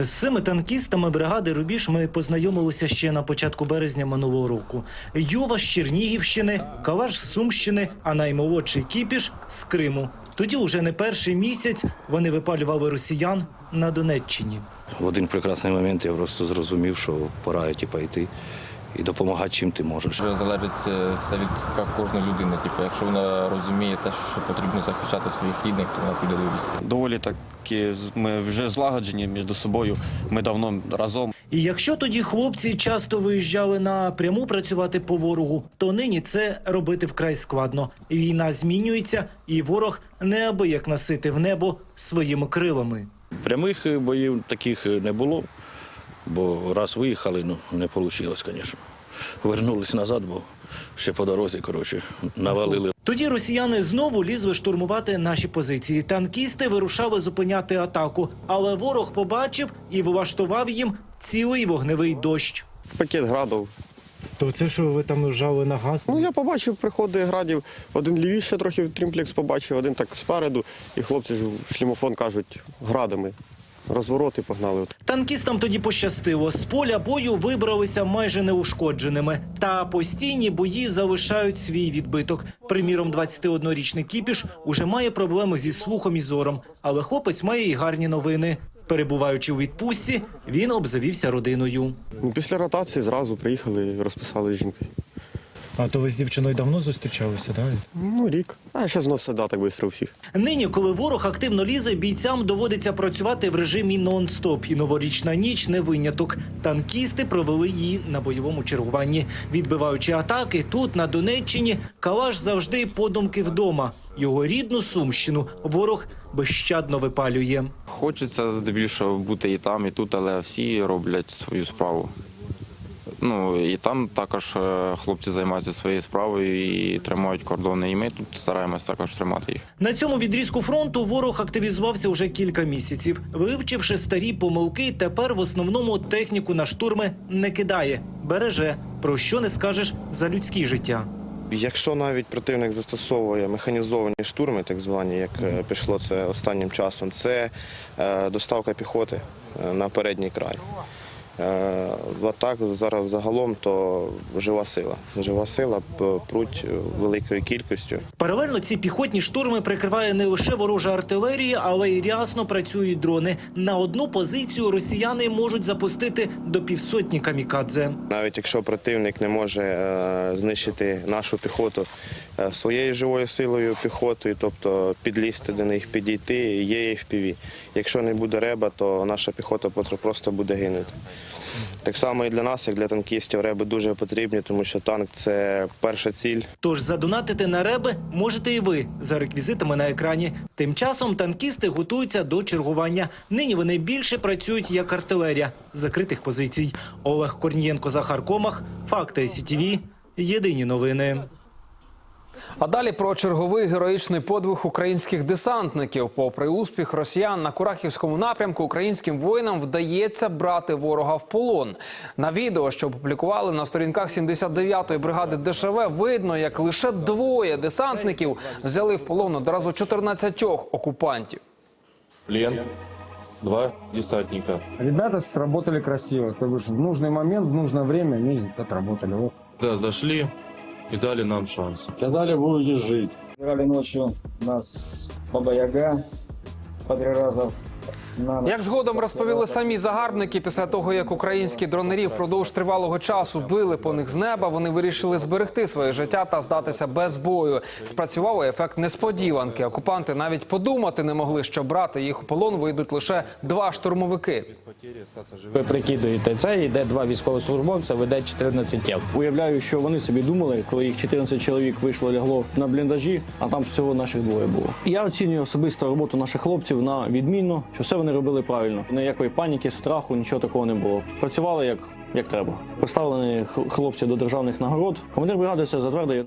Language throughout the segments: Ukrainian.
З цими танкістами бригади Рубіж ми познайомилися ще на початку березня минулого року. Йова з Чернігівщини, Калаш з Сумщини, а наймолодший Кіпіш з Криму. Тоді уже не перший місяць вони випалювали росіян на Донеччині. В один прекрасний момент я просто зрозумів, що пора типу, йти і допомагати, чим ти можеш. Вже залежить е, все від кожної людини. Типу, якщо вона розуміє те, що потрібно захищати своїх рідних, то вона піде до війська. Доволі таки ми вже злагоджені між собою. Ми давно разом. І якщо тоді хлопці часто виїжджали на пряму працювати по ворогу, то нині це робити вкрай складно. Війна змінюється, і ворог неабияк насити в небо своїми крилами. Прямих е, боїв таких е, не було, бо раз виїхали, ну не вийшло, звісно. Вернулись назад, бо ще по дорозі, коротше, навалили. Тоді росіяни знову лізли штурмувати наші позиції. Танкісти вирушали зупиняти атаку, але ворог побачив і влаштував їм цілий вогневий дощ. Пакет градів. То це що ви там жали на газ? Ну я побачив приходи градів. Один лівіше трохи трімплекс побачив, один так спереду. І хлопці ж в шлімофон кажуть градами. Розвороти погнали. Танкістам тоді пощастило. З поля бою вибралися майже неушкодженими. Та постійні бої залишають свій відбиток. Приміром, 21-річний Кіпіш уже має проблеми зі слухом і зором. Але хлопець має і гарні новини. Перебуваючи у відпустці, він обзавівся родиною. Після ротації зразу приїхали і розписали з жінкою. А то ви з дівчиною давно зустрічалися, так? Ну, рік. А ще знов все да, так швидко у всіх. Нині, коли ворог активно лізе, бійцям доводиться працювати в режимі нон-стоп. І новорічна ніч не виняток. Танкісти провели її на бойовому чергуванні. Відбиваючи атаки, тут на Донеччині Калаш завжди подумки вдома. Його рідну сумщину ворог безщадно випалює. Хочеться здебільшого бути і там, і тут, але всі роблять свою справу. Ну і там також е, хлопці займаються своєю справою і тримають кордони. І ми тут стараємось також тримати їх. На цьому відрізку фронту ворог активізувався вже кілька місяців. Вивчивши старі помилки, тепер в основному техніку на штурми не кидає, береже. Про що не скажеш за людське життя. Якщо навіть противник застосовує механізовані штурми, так звані, як е, пішло це останнім часом, це е, доставка піхоти на передній край. Е, А так зараз загалом то жива сила. Жива сила пруть великою кількістю. Паралельно ці піхотні штурми прикриває не лише ворожа артилерія, але й рясно працюють дрони. На одну позицію росіяни можуть запустити до півсотні камікадзе. Навіть якщо противник не може е, знищити нашу піхоту е, своєю живою силою піхотою, тобто підлізти до них, підійти, є FPV. Якщо не буде реба, то наша піхота просто буде гинути. Так само і для нас, як для танкістів, реби дуже потрібні, тому що танк це перша ціль. Тож задонатити на реби можете і ви за реквізитами на екрані. Тим часом танкісти готуються до чергування. Нині вони більше працюють як артилерія закритих позицій. Олег Корнієнко, Захар Комах, Факти СІТВ. Єдині новини. А далі про черговий героїчний подвиг українських десантників. Попри успіх росіян на Курахівському напрямку, українським воїнам вдається брати ворога в полон. На відео, що опублікували на сторінках 79-ї бригади ДШВ, видно, як лише двоє десантників взяли в полон одразу 14 окупантів. Плен. Два десантника. Ребята сработали красиво. То в нужный момент, в нужное время они отработали. Вот. Да, зашли и дали нам шанс. Далее будете жить. Играли ночью нас Баба Яга по три раза. Як згодом розповіли самі загарбники, після того як українські дронері впродовж тривалого часу били по них з неба, вони вирішили зберегти своє життя та здатися без бою. Спрацював і ефект несподіванки. Окупанти навіть подумати не могли, що брати їх у полон вийдуть лише два штурмовики. Ви прикидуєте, це йде два військовослужбовця, веде 14 тіл. Уявляю, що вони собі думали, коли їх 14 чоловік вийшло лягло на бліндажі, а там всього наших двоє було. Я оцінюю особисто роботу наших хлопців на відмінно, що все вони робили правильно. Ніякої паніки, страху, нічого такого не було. Працювали як, як треба. Поставлені хлопці до державних нагород. Командир бригади це затвердив.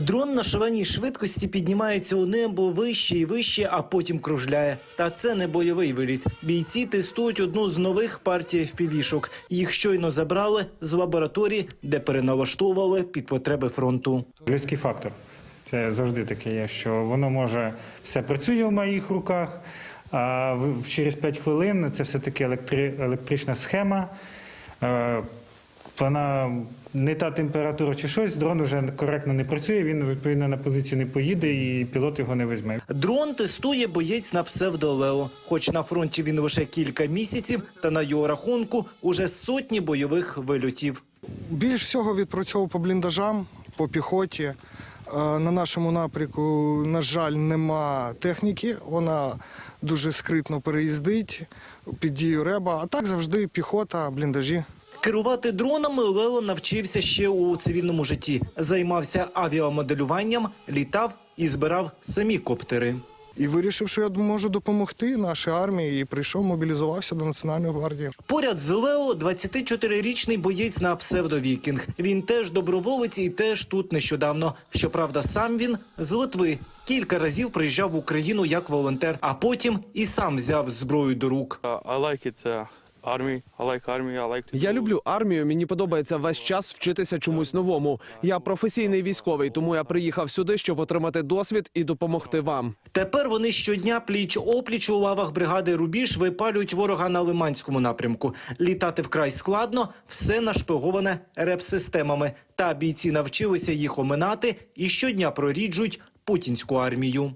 Дрон на шаленій швидкості піднімається у небо вище і вище, а потім кружляє. Та це не бойовий виліт. Бійці тестують одну з нових партій FPV-шок. Їх щойно забрали з лабораторії, де переналаштовували під потреби фронту. Людський фактор. Це завжди таке є, що воно може все працює в моїх руках, а через 5 хвилин це все-таки електри, електрична схема. Е, Вона не та температура чи щось, дрон вже коректно не працює, він відповідно на позицію не поїде і пілот його не візьме. Дрон тестує боєць на псевдо Лео. Хоч на фронті він лише кілька місяців, та на його рахунку уже сотні бойових вильотів. Більш всього відпрацьовував по бліндажам, по піхоті. Е, На нашому напрямку, на жаль, нема техніки. Вона дуже скритно переїздить під дію реба. А так завжди піхота, бліндажі. Керувати дронами Лео навчився ще у цивільному житті. Займався авіамоделюванням, літав і збирав самі коптери. І вирішив, що я можу допомогти нашій армії, і прийшов, мобілізувався до Національної гвардії. Поряд з Лео 24-річний боєць на псевдовікінг. Він теж доброволець і теж тут нещодавно. Щоправда, сам він з Литви. Кілька разів приїжджав в Україну як волонтер, а потім і сам взяв зброю до рук. Я люблю армію. Мені подобається весь час вчитися чомусь новому. Я професійний військовий, тому я приїхав сюди, щоб отримати досвід і допомогти вам. Тепер вони щодня пліч опліч у лавах бригади Рубіж випалюють ворога на Лиманському напрямку. Літати вкрай складно, все нашпиговане реп-системами. Та бійці навчилися їх оминати і щодня проріджують путінську армію.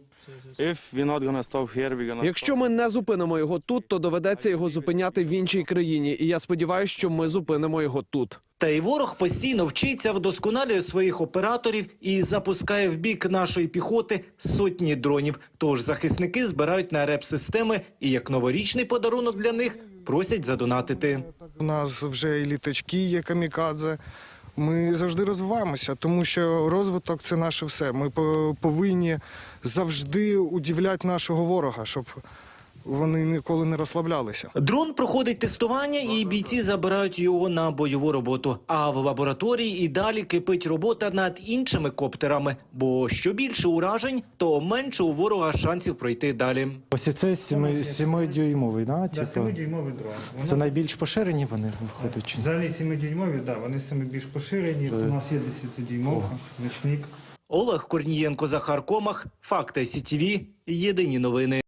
Якщо ми не зупинимо його тут, то доведеться його зупиняти в іншій країні. І я сподіваюся, що ми зупинимо його тут. Та й ворог постійно вчиться, вдосконалює своїх операторів і запускає в бік нашої піхоти сотні дронів. Тож захисники збирають на реп-системи і як новорічний подарунок для них просять задонатити. У нас вже і літачки є камікадзе. Ми завжди розвиваємося, тому що розвиток це наше все. Ми повинні завжди удивляти нашого ворога, щоб вони ніколи не розслаблялися. Дрон проходить тестування, і бійці забирають його на бойову роботу. А в лабораторії і далі кипить робота над іншими коптерами. Бо що більше уражень, то менше у ворога шансів пройти далі. Ось це 7-дюймовий, да? Да, Типу, 7-дюймовий дрон. Це найбільш поширені вони виходять? чи? Взагалі 7-дюймові, да, вони саме більш поширені. Це у нас є 10-дюймовка, ночник. Олег Корнієнко, Захар Комах, Факти СІТВ, Єдині новини.